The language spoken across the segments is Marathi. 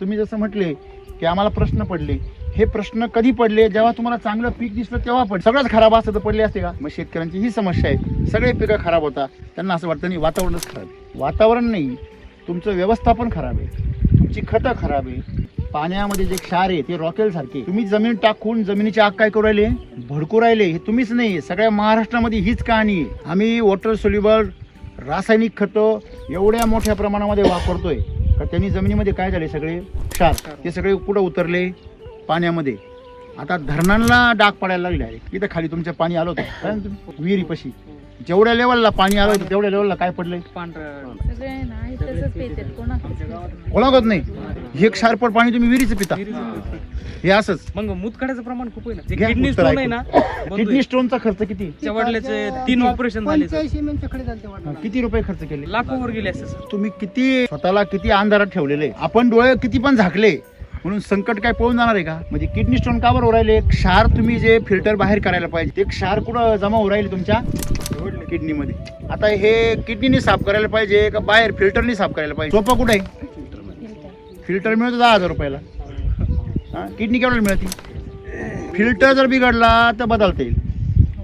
तुम्ही जसं म्हटले की आम्हाला प्रश्न पडले. हे प्रश्न कधी पडले? जेव्हा तुम्हाला चांगलं पीक दिसलं तेव्हा पड सगळंच खराब असतं तर पडले असते का? मग शेतकऱ्यांची ही समस्या आहे. सगळे पिकं खराब होता. त्यांना असं वाटतं नाही वातावरणच खराब आहे. वातावरण नाही. तुमचं व्यवस्थापन खराब आहे. तुमची खतं खराब आहे. पाण्यामध्ये जे क्षार आहे ते रॉकेल सारखे तुम्ही जमीन टाकून जमिनीची आग काय करू राहिले? भडकू राहिले. हे तुम्हीच नाही. सगळ्या महाराष्ट्रामध्ये हीच कहाणी आहे. आम्ही वॉटर सोल्युबल रासायनिक खतं एवढ्या मोठ्या प्रमाणामध्ये वापरतोय. का त्यांनी जमिनीमध्ये काय झाले सगळे? क्षार. ते सगळे कुठं उतरले? पाण्यामध्ये. आता धरणांना डाग पडायला लागले आहे इथं खाली तुमचं पाणी आलं होतं. तुम्ही? विहिरीपाशी. जेवढ्या लेवलला पाणी आलं होतं तेवढ्या लेवलला काय पडलंय? ओळखत नाही. हे क्षारपड पाणी तुम्ही विहिरीचं पिता. हे असंच. मग मूत काढायचं प्रमाण खूप आहे ना. किडनी स्टोन आहे ना किडनी स्टोनचा खर्च किती? वडिलाचे तीन ऑपरेशन झाले. किती रुपये खर्च केले? लाखोवर गेले असते सर. तुम्ही किती स्वतःला किती अंधारात ठेवलेले? आपण डोळे किती पण झाकले म्हणून संकट काय पळून जाणार आहे का? म्हणजे किडनी स्टोन का बरं होऊ राहिले क्षार तुम्ही जे फिल्टर बाहेर करायला पाहिजे ते क्षार कुठं जमा होऊ राहिले तुमच्या किडनीमध्ये आता हे किडनीने साफ करायला पाहिजे का बाहेर फिल्टरने साफ करायला पाहिजे? सोपं कुठं आहे? फिल्टर मिळतो दहा हजार रुपयाला. हां किडनी केवढ्याला मिळते? फिल्टर जर बिघडला तर बदलता येईल.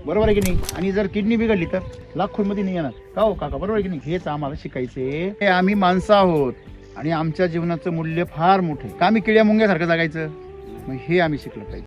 बरोबर आहे की नाही? आणि जर किडनी बिघडली तर लाखोंमध्ये नाही येणार. का हो काका? बरोबर आहे की नाही? हेच आम्हाला शिकायचे हे आम्ही माणसं आहोत आणि आमच्या जीवनाचं मूल्य फार मोठे का आम्ही किड्या मुंग्यासारखं जगायचं? मग हे आम्ही शिकलं पाहिजे.